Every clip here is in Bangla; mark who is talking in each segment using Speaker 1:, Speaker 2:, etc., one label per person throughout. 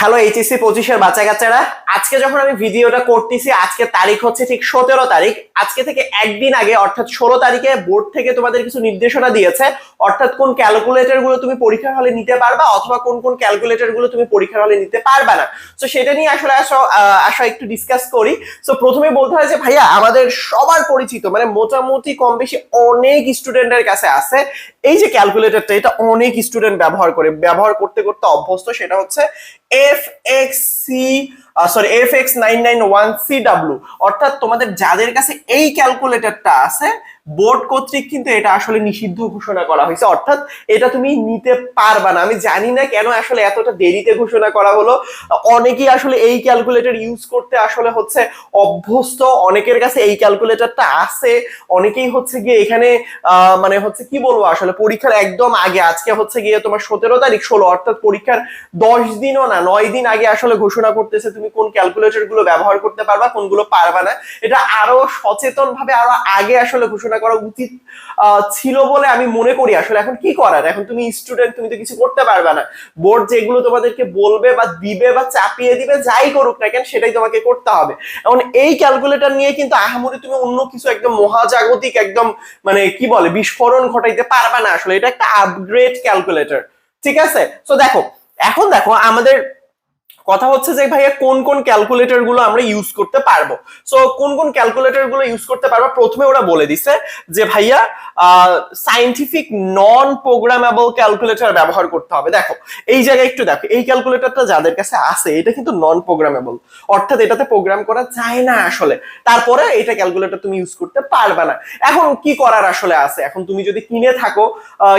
Speaker 1: হ্যালো এইচএসসি পঁচিশের বাচ্চা কাচ্চারা আজকে যখন আমি ভিডিওটা করতেছি, আজকে তারিখ হচ্ছে ঠিক সতেরো তারিখ। আজকে থেকে একদিন আগে, অর্থাৎ ষোলো তারিখে বোর্ড থেকে তোমাদের কিছু নির্দেশনা দিয়েছে। অর্থাৎ কোন ক্যালকুলেটরগুলো তুমি পরীক্ষার হলে নিতে পারবা, অথবা কোন কোন ক্যালকুলেটরগুলো তুমি পরীক্ষার হলে নিতে পারবা না। তো সেটা নিয়ে আসলে আসো আসো একটু ডিসকাস করি। তো প্রথমে বলতে হয় যে, ভাইয়া, আমাদের সবার পরিচিত মানে মোটামুটি কম বেশি অনেক স্টুডেন্টের কাছে আছে। এই যে ক্যালকুলেটরটা এটা অনেক স্টুডেন্ট ব্যবহার করে। ব্যবহার করতে করতে অভ্যস্ত, সেটা হচ্ছে F X C sorry F X nine nine one C W অর্থাৎ তোমাদের যাদের কাছে এই ক্যালকুলেটরটা আছে বোর্ড কর্তৃক কিন্তু এটা আসলে নিষিদ্ধ ঘোষণা করা হয়েছে। অর্থাৎ এটা তুমি নিতে পারবা না। আমি জানি না কেন আসলে এতটা দেরিতে ঘোষণা করা হলো। অনেকেই আসলে এই ক্যালকুলেটর ইউজ করতে আসলে হচ্ছে অভ্যস্ত। অনেকের কাছে এই ক্যালকুলেটরটা আছে। অনেকেই হচ্ছে গিয়ে এখানে মানে হচ্ছে কি বলব? আসলে পরীক্ষার একদম আগে, আজকে হচ্ছে গিয়ে তোমার সতেরো তারিখ, ষোলো, অর্থাৎ পরীক্ষার দশ দিনও না, নয় দিন আগে আসলে ঘোষণা করতেছে তুমি কোন ক্যালকুলেটরগুলো ব্যবহার করতে পারবা, কোনগুলো পারবা না। এটা আরও সচেতন ভাবে আরও আগে আসলে ঘোষণা করা উচিত ছিল বলে আমি মনে করি। আসলে এখন কি করার? এখন তুমি স্টুডেন্ট তুমি তো কিছু করতে পারবে না। বোর্ড যেগুলো তোমাদেরকে বলবে বা দিবে বা চাপিয়ে দিবে, যাই করুক না কেন, সেটাই তোমাকে করতে হবে। এখন এই ক্যালকুলেটর নিয়ে কিন্তু আহামরি তুমি অন্য কিছু একদম মহাজাগতিক একদম মানে কি বলে, বিস্ফোরণ ঘটাইতে পারবে না। আসলে এটা একটা আপগ্রেড ক্যালকুলেটর ঠিক আছে? তো দেখো, এখন দেখো, আমাদের কথা হচ্ছে যে, ভাইয়া, কোন কোন ক্যালকুলেটরগুলো আমরা ইউজ করতে পারব? সো কোন কোন ক্যালকুলেটরগুলো ইউজ করতে পারব? প্রথমে ওরা বলে দিছে যে, ভাইয়া সাইন্টিফিক নন প্রোগ্রামেবল ক্যালকুলেটর ব্যবহার করতে হবে। দেখো, এই জায়গায় একটু দেখো, এই ক্যালকুলেটরটা যাদের কাছে আছে, এটা কিন্তু নন প্রোগ্রামেবল অর্থাৎ এটাতে প্রোগ্রাম করা যায় না আসলে। তারপরে এটা ক্যালকুলেটর তুমি ইউজ করতে পারবে না। এখন কি করার আসলে আছে? এখন তুমি যদি কিনে থাকো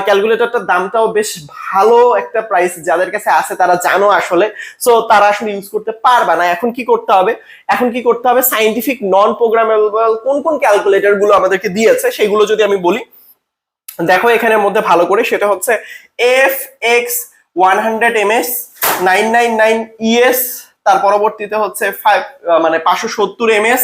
Speaker 1: ক্যালকুলেটরটার দামটাও বেশ ভালো একটা প্রাইস যাদের কাছে আছে, তারা জানো আসলে। সো তারা আসলে ইউজ করতে পারবে না। এখন কি করতে হবে? এখন কি করতে হবে? সাইন্টিফিক নন প্রোগ্রামেবল কোন কোন ক্যালকুলেটরগুলো আমাদেরকে দিয়েছে, সেগুলো যদি আমি বলি, দেখো এখানের মধ্যে ভালো করে, সেটা হচ্ছে F X one hundred M S nine nine nine E S তার পরবর্তীতে হচ্ছে ফাইভ মানে পাঁচশো সত্তর এম এস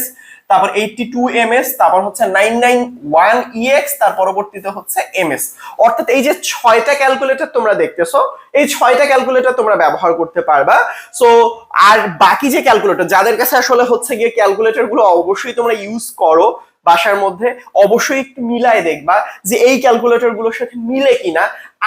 Speaker 1: তারপর এইটটি টু এম এস তারপর হচ্ছে নাইন নাইন ওয়ান ইএক্স তার পরবর্তীতে হচ্ছে এম এস অর্থাৎ এই যে ছয়টা ক্যালকুলেটর তোমরা দেখতেছো, এই ছয়টা ক্যালকুলেটর তোমরা ব্যবহার করতে পারবা। সো আর বাকি যে ক্যালকুলেটর যাদের কাছে আসলে হচ্ছে গিয়ে ক্যালকুলেটরগুলো অবশ্যই তোমরা ইউজ করো। বাসার মধ্যে অবশ্যই একটু মিলাই দেখবা যে এই ক্যালকুলেটরগুলোর সাথে মিলে কিনা।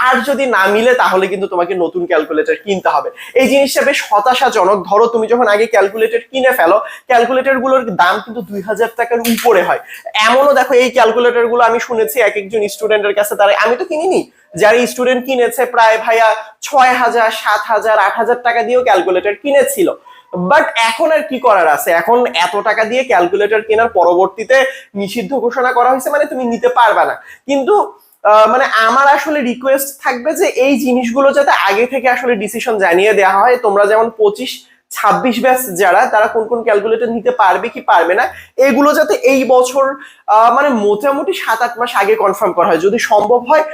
Speaker 1: আর যদি না মিলে, তাহলে কিন্তু তোমাকে নতুন ক্যালকুলেটর কিনতে হবে। এই জিনিসটা বেশ হতাশাজনক। ধরো, তুমি যখন আগে ক্যালকুলেটর কিনে ফেলো ক্যালকুলেটরগুলোর দাম কিন্তু দুই হাজার টাকার উপরে হয়। এমনও দেখো, এই ক্যালকুলেটরগুলো আমি শুনেছি এক একজন স্টুডেন্টের কাছে, তারা আমি তো কিনিনি। যারা স্টুডেন্ট কিনেছে, প্রায় ভাইয়া ছয় হাজার, সাত হাজার, আট হাজার টাকা দিয়েও ক্যালকুলেটর কিনেছিল। বাট এখন আর কি করার আছে? এখন এত টাকা দিয়ে ক্যালকুলেটর কেনার পরবর্তীতে নিষিদ্ধ ঘোষণা করা হয়েছে মানে তুমি নিতে পারবে না। কিন্তু মানে আমার আসলে রিকোয়েস্ট থাকবে যে এই জিনিসগুলো যাতে আগে থেকে আসলে ডিসিশন জানিয়ে দেওয়া হয়। তোমরা যেমন পঁচিশ ছাব্বিশ ব্যাচ যারা, তারা কোন কোন ক্যালকুলেটর নিতে পারবে কি পারবে না, এগুলো যাতে এই বছর মানে মোটামুটি সাত আট মাস আগে কনফার্ম করা হয়। যদি সম্ভব হয়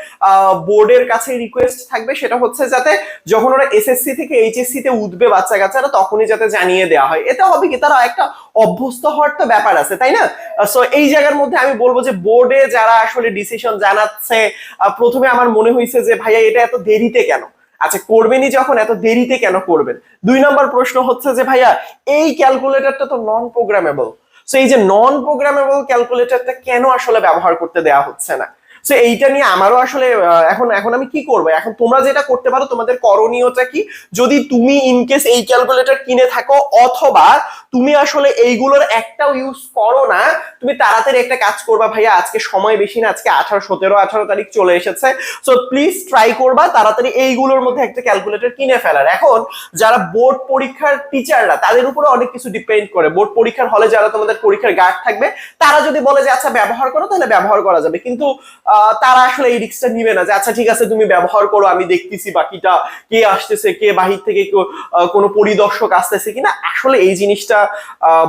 Speaker 1: বোর্ডের কাছে রিকোয়েস্ট থাকবে, সেটা হচ্ছে যাতে যখন ওরা এসএসসি থেকে এইচএসসি তে উঠবে বাচ্চা কাচ্চারা তখনই যাতে জানিয়ে দেওয়া হয়। এটা হবে কি, তারা একটা অভ্যস্ত হওয়ার তো ব্যাপার আছে, তাই না? সো এই জায়গার মধ্যে আমি বলব যে বোর্ডে যারা আসলে ডিসিশন জানাচ্ছে প্রথমে আমার মনে হয়েছে যে, ভাইয়া, এটা এত দেরিতে কেন? আচ্ছা করবেনই যখন, এত দেরিতে কেন করবেন? দুই নম্বর প্রশ্ন হচ্ছে যে, ভাইয়া, এই ক্যালকুলেটরটা তো নন প্রোগ্রামেবল সো এই যে নন প্রোগ্রামেবল ক্যালকুলেটরটা কেন আসলে ব্যবহার করতে দেওয়া হচ্ছে না? সো এইটা নিয়ে আমারও আসলে এখন এখন আমি কি করব? এখন তোমরা যেটা করতে পারো, তোমাদের করণীয়টা কি? যদি তুমি ইনকেস এই ক্যালকুলেটর কিনে থাকো, অথবা তুমি আসলে এইগুলোর একটাও ইউজ করো না, তুমি তাড়াতাড়ি একটা কাজ করবা, ভাইয়া, আজকে সময় বেশি না, আজকে আঠারো, সতেরো, আঠারো তারিখ চলে এসেছে। সো প্লিজ ট্রাই করবা তাড়াতাড়ি এইগুলোর মধ্যে একটা ক্যালকুলেটর কিনে ফেলার। এখন, যারা বোর্ড পরীক্ষার টিচাররা তাদের উপরে অনেক কিছু ডিপেন্ড করে। বোর্ড পরীক্ষার হলে যারা তোমাদের পরীক্ষার গার্ড থাকবে, তারা যদি বলে যে আচ্ছা ব্যবহার করো, তাহলে ব্যবহার করা যাবে। কিন্তু তারা আসলে এই রিক্সটা নিবে না যে আচ্ছা ঠিক আছে, তুমি ব্যবহার করো, আমি দেখতেছি বাকিটা কে আসতেছে, কে বাহির থেকে কোনো পরিদর্শক আসতেছে কিনা। আসলে এই জিনিসটা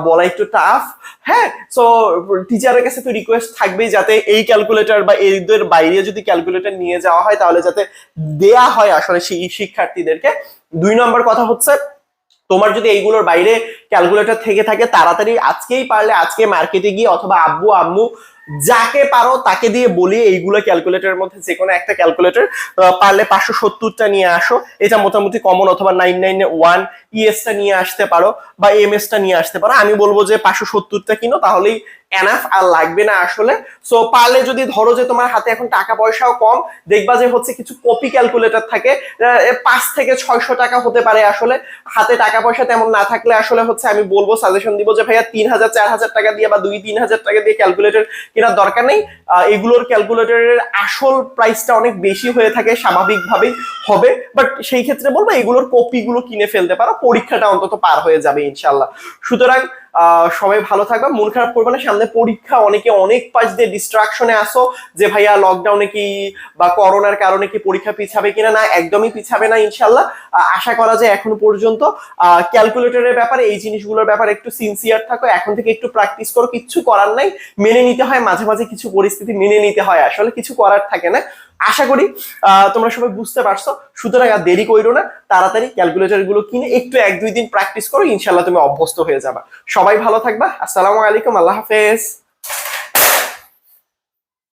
Speaker 1: বলা একটু টাফ হ্যাঁ সো টিচারের কাছে তো রিকোয়েস্ট থাকবেই যাতে এই ক্যালকুলেটর বা এদের বাইরে যদি ক্যালকুলেটর নিয়ে যাওয়া হয়, তাহলে যাতে দেয়া হয় আসলে সেই শিক্ষার্থীদেরকে। দুই নম্বর কথা হচ্ছে, তোমার যদি এইগুলোর বাইরে ক্যালকুলেটর থেকে থাকে, তাড়াতাড়ি আজকেই পারলে আজকে মার্কেটে গিয়ে অথবা আব্বু, আম্মু যাকে পারো তাকে দিয়ে বলি এইগুলো ক্যালকুলেটরের মধ্যে যে কোনো একটা ক্যালকুলেটর পারলে পাঁচশো সত্তরটা নিয়ে আসো। এটা মোটামুটি কমন অথবা নাইন নাইন ওয়ান ইএসটা নিয়ে আসতে পারো বা এম টা নিয়ে আসতে পারো। আমি বলব যে পাঁচশো সত্তরটা কিনো, তাহলেই এনাফ আর লাগবে না আসলে। সো পারলে যদি ধরো যে তোমার হাতে এখন টাকা পয়সাও কম, দেখবা যে হচ্ছে কিছু কপি ক্যালকুলেটর থাকে পাঁচ থেকে ছয়শো টাকা হতে পারে আসলে। হাতে টাকা পয়সা তেমন না থাকলে আসলে হচ্ছে আমি বলব সাজেশন দিব যে, ভাইয়া, তিন হাজার, চার হাজার টাকা দিয়ে বা দুই, তিন হাজার টাকা দিয়ে ক্যালকুলেটর কেনার দরকার নেই। এগুলোর ক্যালকুলেটরের আসল প্রাইসটা অনেক বেশি হয়ে থাকে, স্বাভাবিকভাবেই হবে। বাট সেই ক্ষেত্রে বলব, এগুলোর কপিগুলো কিনে ফেলতে পারো, পরীক্ষাটা অন্তত পার হয়ে যাবে ইনশাল্লাহ সুতরাং সবাই ভালো থাকবে, মন খারাপ করবে না। সামনে পরীক্ষা, অনেকে অনেক পাশ দিয়ে ডিস্ট্রাকশনে আসো যে, ভাইয়া লকডাউনে কি বা করোনার কারণে কি পরীক্ষা পিছাবে কিনা? না, একদমই পিছাবে না ইনশাল্লাহ আশা করা যায় এখনও পর্যন্ত ক্যালকুলেটরের ব্যাপারে, এই জিনিসগুলোর ব্যাপারে একটু সিনসিয়ার থাকো, এখন থেকে একটু প্র্যাকটিস করো, কিচ্ছু করার নাই। মেনে নিতে হয়, মাঝে মাঝে কিছু পরিস্থিতি মেনে নিতে হয়, আসলে কিছু করার থাকে না। আশা করি তোমরা সবাই বুঝতে পারছ। সুতরাং আর দেরি করো না, তাড়াতাড়ি ক্যালকুলেটরগুলো কিনে একটু এক দুই দিন প্র্যাকটিস করো ইনশাল্লাহ তুমি অভ্যস্ত হয়ে যাবা। সবাই ভালো থাকবা, আসসালামু আলাইকুম, আল্লাহ হাফেজ।